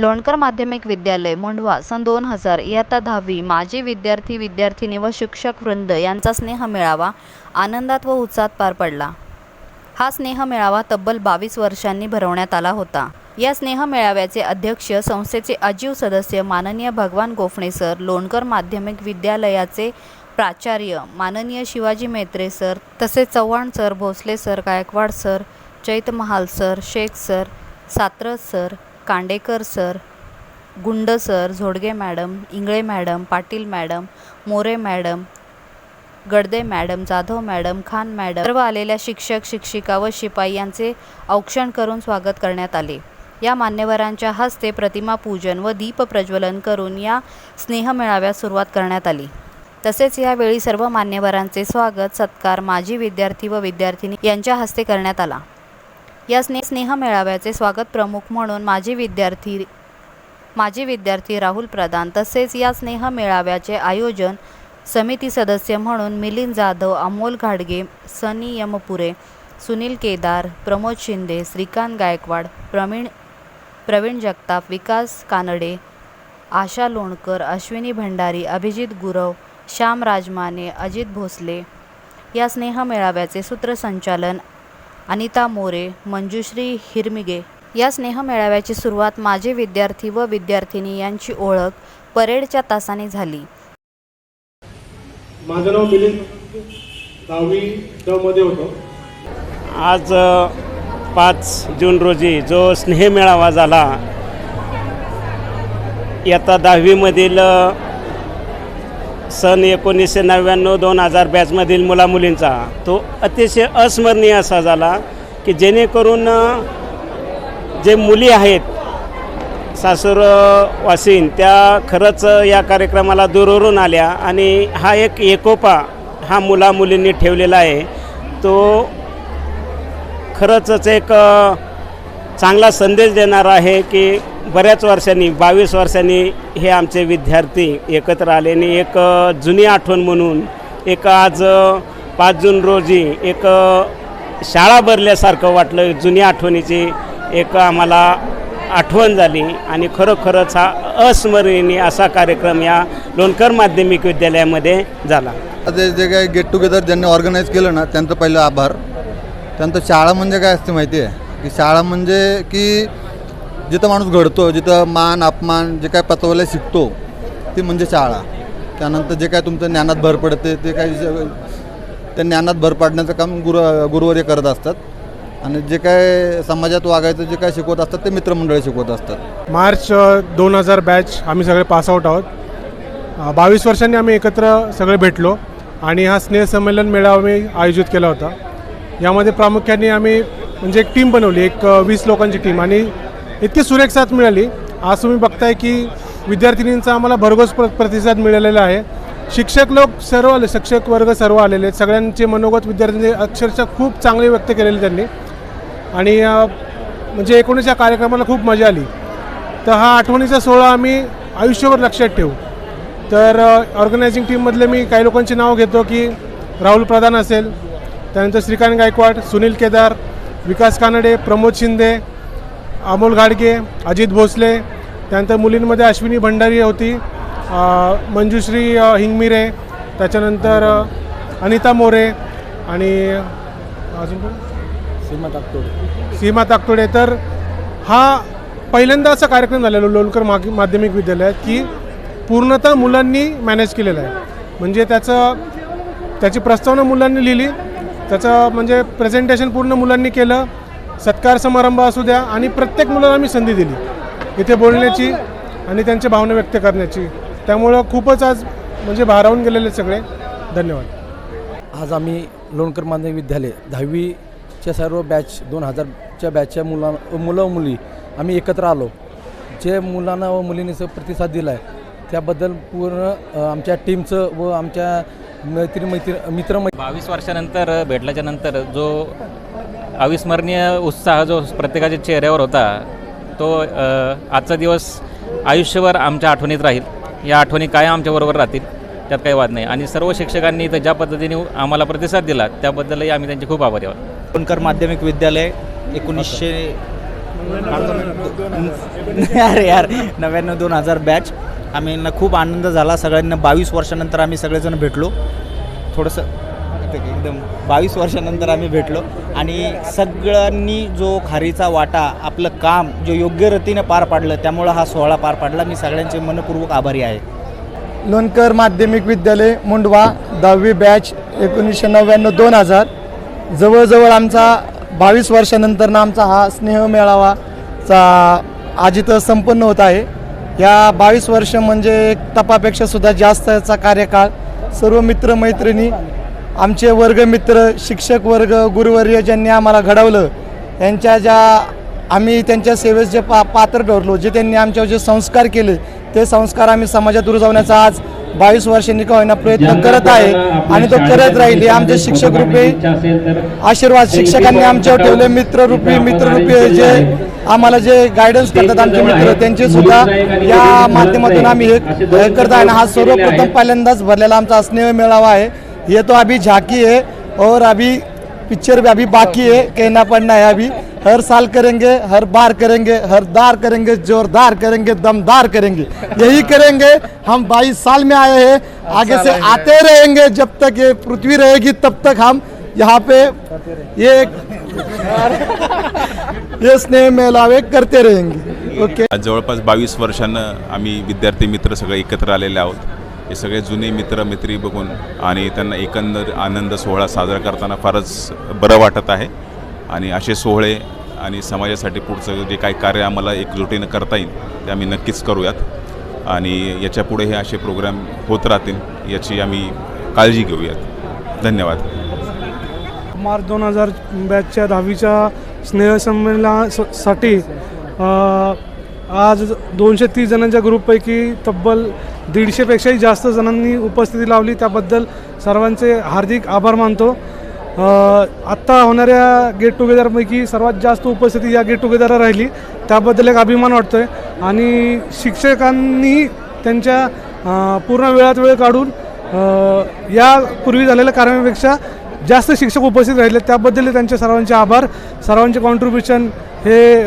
लोणकर माध्यमिक विद्यालय मुंढवा सन दोन हजार. इयत्ता दहावी माजी विद्यार्थी विद्यार्थिनी व शिक्षक वृंद यांचा स्नेह मेळावा आनंदात व उत्साहात पार पडला. हा स्नेह मेळावा तब्बल बावीस वर्षांनी भरवण्यात आला होता. या स्नेह मेळाव्याचे अध्यक्ष संस्थेचे अजीव सदस्य माननीय भगवान गोफणे सर लोणकर माध्यमिक विद्यालयाचे प्राचार्य माननीय शिवाजी मेत्रे सर तसेच Chavan sir Bhosale sir Gaikwad sir चैत महाल sir Shaikh sir Satras sir Kandekar sir Gund sir Zodge madam Ingale madam Patil madam More madam Gadade madam Jadhav madam Khan madam सर्व आलेल्या शिक्षक शिक्षिका व शिपाई यांचे औक्षण करून स्वागत करण्यात आले. या मान्यवरांच्या हस्ते प्रतिमा पूजन व दीप प्रज्वलन करून या स्नेह मेळाव्यास सुरुवात करण्यात आली. तसेच यावेळी सर्व मान्यवरांचे स्वागत सत्कार माजी विद्यार्थी व विद्यार्थिनी यांच्या हस्ते करण्यात आला. या स्ने स्नेह मेळाव्याचे स्वागत प्रमुख म्हणून माजी विद्यार्थी माजी विद्यार्थी राहुल प्रधान तसेच या स्नेह मेळाव्याचे आयोजन समिती सदस्य म्हणून मिलिंद जाधव अमोल घाडगे सनी यमपुरे सुनील केदार प्रमोद शिंदे श्रीकांत गायकवाड प्रवीण प्रवीण जगताप विकास कानडे आशा लोणकर अश्विनी भंडारी अभिजित गुरव श्याम राजमाने अजित भोसले. या स्नेह मेळाव्याचे सूत्रसंचालन अनिता मोरे मंजुश्री हिरमिगे या स्नेह मेळाव्याची सुरुवात माजी विद्यार्थी व विद्यार्थिनी यांची ओळख परेडच्या तासाने झाली. माझं नाव मिलिंद दहावी मध्ये होतो. आज पाच जून रोजी जो स्नेह मेळावा झाला इयत्ता दहावीमधील सन एकोणीसशे नव्याण्णव दोन हजार बॅचमधील मुलामुलींचा तो अतिशय अस्मरणीय असा झाला की जेणेकरून जे मुली आहेत सासूर वासीन त्या खरंच या कार्यक्रमाला दूरवरून आल्या आणि हा एक एकोपा हा मुला मुलींनी ठेवलेला आहे. तो खरंचच एक चांगला संदेश देणार आहे की बऱ्याच वर्षांनी बावीस वर्षांनी हे आमचे विद्यार्थी एकत्र आले आणि एक जुनी आठवण म्हणून एक आज पाच जून रोजी एक शाळा भरल्यासारखं वाटलं. जुनी आठवणीची एक आम्हाला आठवण झाली आणि खरोखरच हा अस्मरणीय असा कार्यक्रम या लोणकर माध्यमिक विद्यालयामध्ये झाला. ते जे काही गेट टुगेदर ज्यांनी ऑर्गनाईज केलं ना त्यांचं पहिलं आभार. त्यांचं शाळा म्हणजे काय असते माहिती आहे की शाळा म्हणजे की जिथं माणूस घडतो जिथं मान अपमान जे काय पचवायला शिकतो ती म्हणजे शाळा. त्यानंतर जे काय तुमचं ज्ञानात भर पडते ते काही त्या ज्ञानात भर पाडण्याचं काम गुरु गुरुवर्य करत असतात. आणि जे काय समाजात वागायचं जे काय शिकवत असतात ते मित्रमंडळी शिकवत असतात. मार्च दोन हजार बॅच आम्ही सगळे पासआउट आहोत. बावीस वर्षांनी आम्ही एकत्र सगळे भेटलो आणि हा स्नेहसंमेलन मेळावा आम्ही आयोजित केला होता. यामध्ये प्रामुख्याने आम्ही म्हणजे एक टीम बनवली एक वीस लोकांची टीम आणि इतकी सुरेख साथ मिळाली. आज तुम्ही बघताय की विद्यार्थिनींचा आम्हाला भरघोस प्र प्रतिसाद मिळालेला आहे. शिक्षक लोक सर्व आले शिक्षक वर्ग सर्व आलेले आहेत. सगळ्यांचे मनोगत विद्यार्थ्यांनी अक्षरशः खूप चांगले व्यक्त केलेले त्यांनी. आणि म्हणजे एकूणच या कार्यक्रमाला खूप मजा आली. तर हा आठवणीचा सोहळा आम्ही आयुष्यभर लक्षात ठेवू. तर ऑर्गनायझिंग टीममधले मी काही लोकांची नाव घेतो की राहुल प्रधान असेल त्यानंतर श्रीकांत गायकवाड सुनील केदार विकास कानडे प्रमोद शिंदे अमोल घाडगे अजित भोसले त्यानंतर मुलींमध्ये अश्विनी भंडारी होती मंजुश्री हिंगमिरे त्याच्यानंतर अनिता मोरे आणि अजून कोण? सीमा ताकतोडे. तर हा पहिल्यांदा असा कार्यक्रम झालेला लोणकर माग माध्यमिक विद्यालयात की पूर्णतः मुलांनी मॅनेज केलेला आहे. म्हणजे त्याचं त्याची प्रस्तावना मुलांनी लिहिली. त्याचं म्हणजे प्रेझेंटेशन पूर्ण मुलांनी केलं. सत्कार समारंभ असू द्या आणि प्रत्येक मुलाला आम्ही संधी दिली. इथे बोलण्याची आणि त्यांच्या भावना व्यक्त करण्याची. त्यामुळं खूपच आज म्हणजे भारावून गेलेले सगळे. धन्यवाद. आज आम्ही लोणकर माध्यमिक विद्यालय दहावीच्या सर्व बॅच दोन हजारच्या बॅचच्या मुला मुलं व मुली आम्ही एकत्र आलो. जे मुलांना व मुलींनी प्रतिसाद दिला आहे त्याबद्दल पूर्ण आमच्या टीमचं व आमच्या मैत्री मैत्री मित्र बावीस वर्षानंतर भेटल्याच्या नंतर जो अविस्मरणीय उत्साह जो प्रत्येकाच्या चेहऱ्यावर होता तो आजचा दिवस आयुष्यभर आमच्या आठवणीत राहील. या आठवणी काय आमच्याबरोबर राहतील त्यात काही वाद नाही. आणि सर्व शिक्षकांनी इथं ज्या पद्धतीने आम्हाला प्रतिसाद दिला त्याबद्दलही आम्ही त्यांचे खूप आभारी आहोत. लोणकर माध्यमिक विद्यालय एकोणीसशे अरे यार नव्याण्णव दोन हजार बॅच. आम्ही ना खूप आनंद झाला. सगळ्यांना बावीस वर्षानंतर आम्ही सगळेजण भेटलो. थोडंसं एकदम बावीस वर्षानंतर आम्ही भेटलो. आणि सगळ्यांनी जो खारीचा वाटा आपलं काम जो योग्य रीतीने पार पाडलं त्यामुळं हा सोहळा पार पाडला. मी सगळ्यांचे मनपूर्वक आभारी आहे. लोणकर माध्यमिक विद्यालय मुंडवा दहावी बॅच एकोणीसशे नव्याण्णव दोन हजार. जवळजवळ आमचा बावीस वर्षानंतरनं आमचा हा स्नेह मेळावाचा आज संपन्न होत आहे. या बावीस वर्ष म्हणजे तपापेक्षा सुद्धा जास्तचा कार्यकाळ सर्व मित्रमैत्रिणी आमचे वर्गमित्र शिक्षक वर्ग गुरुवर्य ज्यांनी आम्हाला घडवलं यांच्या ज्या आम्ही त्यांच्या सेवेस जे पा पात्र ठरलो जे त्यांनी आमच्यावर जे संस्कार केले ते संस्कार आम्ही समाजात रुजवण्याचा आज बावीस वर्षांनी का होईना प्रयत्न करत आहे आणि तो करत राहील. हे आमचे शिक्षक रूपी आशीर्वाद शिक्षकांनी आमच्यावर ठेवले. मित्ररूपी मित्ररूपी जे आम्हाला जे गायडन्स करतात आमचे मित्र त्यांचे सुद्धा या माध्यमातून आम्ही हे करत आहे हा सर्वप्रथम पहिल्यांदाच भरलेला आमचा स्नेह मेळावा आहे. ये तो अभी झांकी है और अभी पिक्चर भी अभी बाकी है कहना पड़ना है अभी. हर साल करेंगे हर बार करेंगे हर दार करेंगे जोरदार करेंगे दमदार करेंगे. यही करेंगे. हम 22 साल में आए हैं. आगे से आते रहेंगे जब तक ये पृथ्वी रहेगी तब तक हम यहाँ पे ये ये स्नेह मेलावे करते रहेंगे। ओके आज जवळपास बावीस वर्षानं आम्ही विद्यार्थी मित्र सगळे एकत्र आलेले आहोत. हे सगळे जुने मित्र मैत्री बघून आणि त्यांना एकंदर आनंद सोहळा साजरा करताना फारच बरं वाटत आहे. आणि असे सोहळे आणि समाजासाठी पुढचं जे काही कार्य आम्हाला एकजुटीनं करता येईल ते आम्ही नक्कीच करूयात. आणि याच्यापुढे हे असे प्रोग्राम होत राहतील याची आम्ही काळजी घेऊयात. धन्यवाद. मार्च दोन हजार बॅचच्या दहावीच्या स्नेहसंमेलनासाठी आज दोनशे तीस जणांच्या ग्रुपपैकी तब्बल दीडशेपेक्षाही जास्त जणांनी उपस्थिती लावली. त्याबद्दल सर्वांचे हार्दिक आभार मानतो. आत्ता होणाऱ्या गेट टुगेदरपैकी सर्वात जास्त उपस्थिती या गेट टुगेदरला राहिली. त्याबद्दल एक अभिमान वाटतो आहे आणि शिक्षकांनी त्यांच्या पूर्ण वेळात वेळ काढून यापूर्वी या पूर्वी झालेल्या कार्यापेक्षा जास्त शिक्षक उपस्थित राहिले त्याबद्दल त्यांचे सर्वांचे आभार. सर्वांचे कॉन्ट्रीब्युशन हे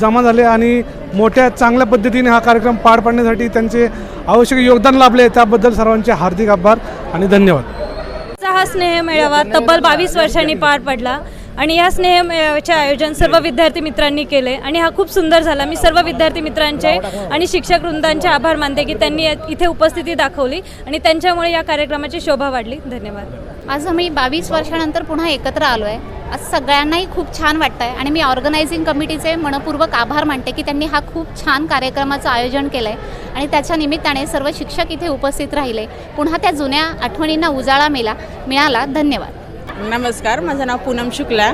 जमा झाले आणि मोठ्या चांगल्या पद्धतीने हा कार्यक्रम पार पाडण्यासाठी त्यांचे आवश्यक योगदान लाभले त्याबद्दल सर्वांचे हार्दिक आभार आणि धन्यवाद. हा स्नेह मेळावा तब्बल बावीस वर्षांनी पार पडला आणि या स्नेह मेळाव्याचे आयोजन सर्व विद्यार्थी मित्रांनी केले आणि हा खूप सुंदर झाला. मी सर्व विद्यार्थी मित्रांचे आणि शिक्षक वृंदांचे आभार मानते की त्यांनी इथे उपस्थिती दाखवली आणि त्यांच्यामुळे या कार्यक्रमाची शोभा वाढली. धन्यवाद. आज आम्ही बावीस वर्षानंतर पुन्हा एकत्र आलो आहे आज सगळ्यांनाही खूप छान वाटतं आहे आणि मी ऑर्गनायझिंग कमिटीचे मनपूर्वक आभार मानते की त्यांनी हा खूप छान कार्यक्रमाचं आयोजन केलं आहे आणि त्याच्या निमित्ताने सर्व शिक्षक इथे उपस्थित राहिले. पुन्हा त्या जुन्या आठवणींना उजाळा मिळा मिळाला. धन्यवाद. नमस्कार. माझं नाव पूनम शुक्ला.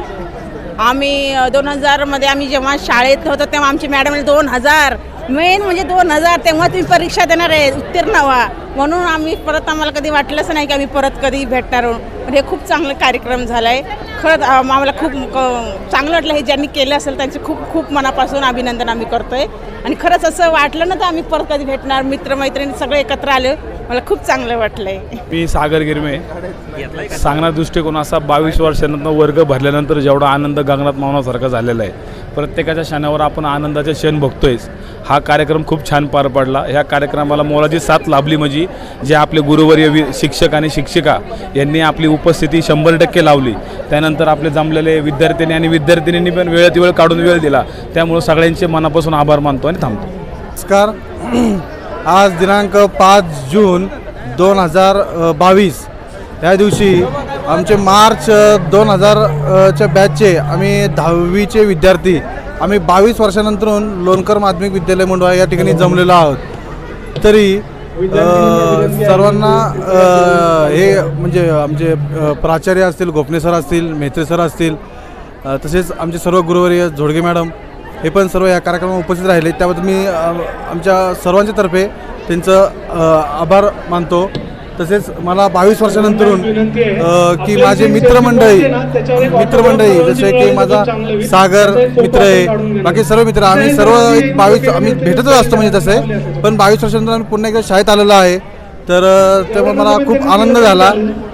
आम्ही दोन हजारमध्ये आम्ही जेव्हा शाळेत होतो तेव्हा आमची मॅडम दोन हजार. मेन म्हणजे दोन हजार. तेव्हा तुम्ही परीक्षा देणार आहे. उत्तीर्ण व्हा. म्हणून आम्ही परत आम्हाला कधी वाटलंच नाही की आम्ही परत कधी भेटणार आहोत. पण हे खूप चांगलं कार्यक्रम झाला आहे खरंच आम्हाला खूप चांगलं वाटलं हे ज्यांनी केलं असेल त्यांचे खूप खूप मनापासून अभिनंदन आम्ही करतोय. आणि खरंच असं वाटलं ना तर आम्ही परत कधी भेटणार. मित्रमैत्रिणी सगळे एकत्र आले. मला खूप चांगलं वाटलंय. मी सागर गिरमे. सांगणार दृष्टिकोन असा बावीस वर्षानंतर वर्ग भरल्यानंतर जेवढा आनंद गंगनाथ मावनासारखा झालेला आहे. प्रत्येकाच्या क्षणावर आपण आनंदाचे क्षण बघतोयच. हा कार्यक्रम खूप छान पार पडला. ह्या कार्यक्रमाला मोलाची साथ लाभली म्हणजे जे आपले गुरुवर्य वि शिक्षक आणि शिक्षिका यांनी आपली उपस्थिती शंभर टक्के लावली. त्यानंतर आपले जमलेले विद्यार्थ्यांनी आणि विद्यार्थिनींनी पण वेळात वेळ काढून वेळ दिला. त्यामुळं सगळ्यांचे मनापासून आभार मानतो आणि थांबतो. नमस्कार. आज दिनांक पाच जून दोन हजार बावीस. त्या दिवशी आमचे मार्च दोन हजारच्या बॅचचे आम्ही दहावीचे विद्यार्थी आम्ही बावीस वर्षानंतरून लोणकर माध्यमिक विद्यालय मंडळ या ठिकाणी जमलेलो आहोत. तरी सर्वांना हे म्हणजे आमचे प्राचार्य असतील गोपने सर असतील मेत्रे सर असतील तसेच आमचे सर्व गुरुवर्य झोडगे मॅडम हे पण सर्व या कार्यक्रमात उपस्थित राहिले. त्याबद्दल मी आमच्या सर्वांच्या तर्फे त्यांचं आभार मानतो. तसेच मला बावीस वर्षानंतरून की माझे मित्रमंडळी मित्रमंडळी जसे की माझा सागर मित्र आहे बाकी सर्व मित्र आम्ही सर्व एक बावीस आम्ही भेटतच असतो म्हणजे तसे पण बावीस वर्षानंतर आम्ही पुन्हा एकदा शाळेत आलेलो आहे. तर त्यामुळे मला खूप आनंद झाला.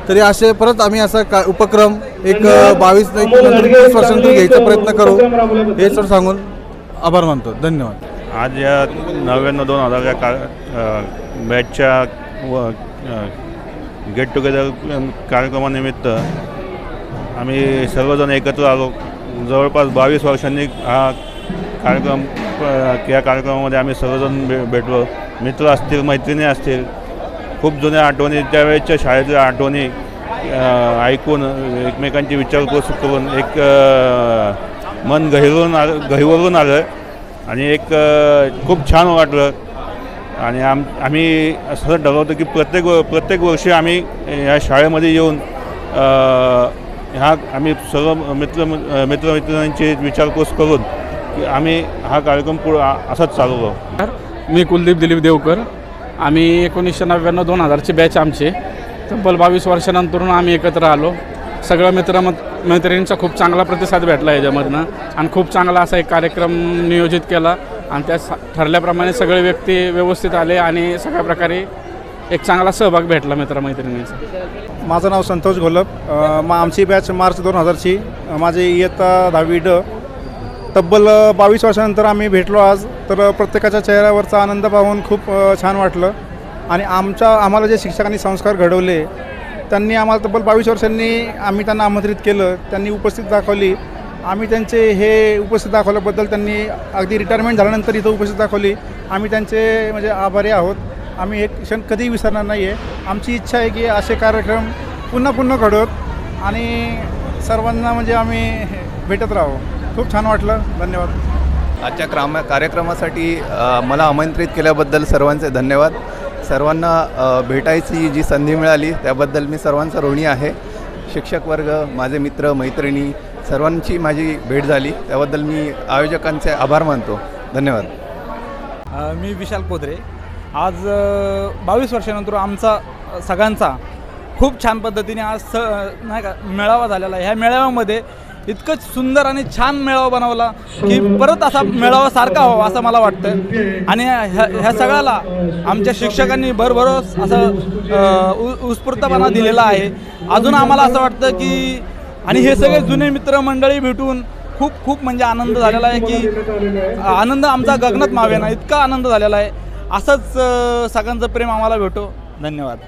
तरी असे परत आम्ही असा का उपक्रम एक बावीस एक नंतर वीस वर्षानंतर घ्यायचा प्रयत्न करू हे सर सांगून आभार मानतो. धन्यवाद. आज या नव्याण्णव दोन हजार या का मॅचच्या बॅचच्या व गेट टुगेदर कार्यक्रमानिमित्त आम्ही सर्वजण एकत्र आलो. जवळपास बावीस वर्षांनी हा कार्यक्रम या कार्यक्रमामध्ये आम्ही सर्वजण भे भेटलो. मित्र असतील मैत्रिणी असतील खूप जुन्या आठवणी त्यावेळेच्या शाळेतल्या आठवणी ऐकून एकमेकांची विचारपूस करून एक मन गहिरून आ गहिवरून आलं आणि एक खूप छान वाटलं. आणि आम आम्ही असं ठरवतो की प्रत्येक व- प्रत्येक वर्षी आम्ही या शाळेमध्ये येऊन ह्या आम्ही सर्व मित्र मित्रमैत्रिणींची विचारपूस करून की आम्ही हा कार्यक्रम पुढ असाच चालू मी कुलदीप दिलीप देवकर. आम्ही एकोणीसशे नव्याण्णव दोन हजारचे बॅच आमचे. तब्बल बावीस वर्षानंतरून आम्ही एकत्र आलो. सगळं मित्र मैत्रिणींचा खूप चांगला प्रतिसाद भेटला याच्यामधनं आणि खूप चांगला असा एक कार्यक्रम नियोजित केला. आणि त्या सा- ठरल्याप्रमाणे सगळे व्यक्ती व्यवस्थित आले आणि सगळ्या प्रकारे एक चांगला सहभाग भेटला मित्रमैत्रिणींचा. माझं नाव संतोष घोलप मग मा आमची बॅच मार्च दोन हजारची. माझी इयत्ता दहावी ड. तब्बल बावीस वर्षानंतर आम्ही भेटलो आज. तर प्रत्येकाच्या चेहऱ्यावरचा आनंद पाहून खूप छान वाटलं. आणि आमच्या आम्हाला जे शिक्षकांनी संस्कार घडवले त्यांनी आम्हाला तब्बल बावीस वर्षांनी आम्ही त्यांना आमंत्रित केलं. त्यांनी उपस्थित दाखवली. आम्ही त्यांचे हे उपस्थित दाखवल्याबद्दल त्यांनी अगदी रिटायरमेंट झाल्यानंतर इथं उपस्थित दाखवली. आम्ही त्यांचे म्हणजे आभारी आहोत. आम्ही हे क्षण कधीही विसरणार नाही आहे आमची इच्छा आहे की असे कार्यक्रम पुन्हा पुन्हा घडवत आणि सर्वांना म्हणजे आम्ही भेटत राहू खूप छान वाटलं. धन्यवाद. आजच्या क्राम कार्यक्रमासाठी मला आमंत्रित केल्याबद्दल सर्वांचे धन्यवाद. सर्वांना भेटायची जी संधी मिळाली त्याबद्दल मी सर्वांचा ऋणी आहे. शिक्षक वर्ग माझे मित्र मैत्रिणी सर्वांची माझी भेट झाली. त्याबद्दल मी आयोजकांचे आभार मानतो. धन्यवाद. मी विशाल पोदरे आज बावीस वर्षानंतर आमचा सगळ्यांचा खूप छान पद्धतीने आज स नाही का मेळावा झालेला ह्या मेळाव्यामध्ये इतकं सुंदर आणि छान मेळावा बनवला की परत असा मेळावा सारखा व्हावा असं मला वाटतं आणि ह्या ह्या सगळ्याला आमच्या शिक्षकांनी भरभरोस असं उत्स्फूर्तपणा दिलेला आहे. अजून आम्हाला असं वाटतं की आणि हे सगळे जुने मित्रमंडळी भेटून खूप खूप म्हणजे आनंद झालेला आहे की आनंद आमचा गगनात मावेना इतका आनंद झालेला आहे. असंच सगळ्यांचं प्रेम आम्हाला भेटो. धन्यवाद.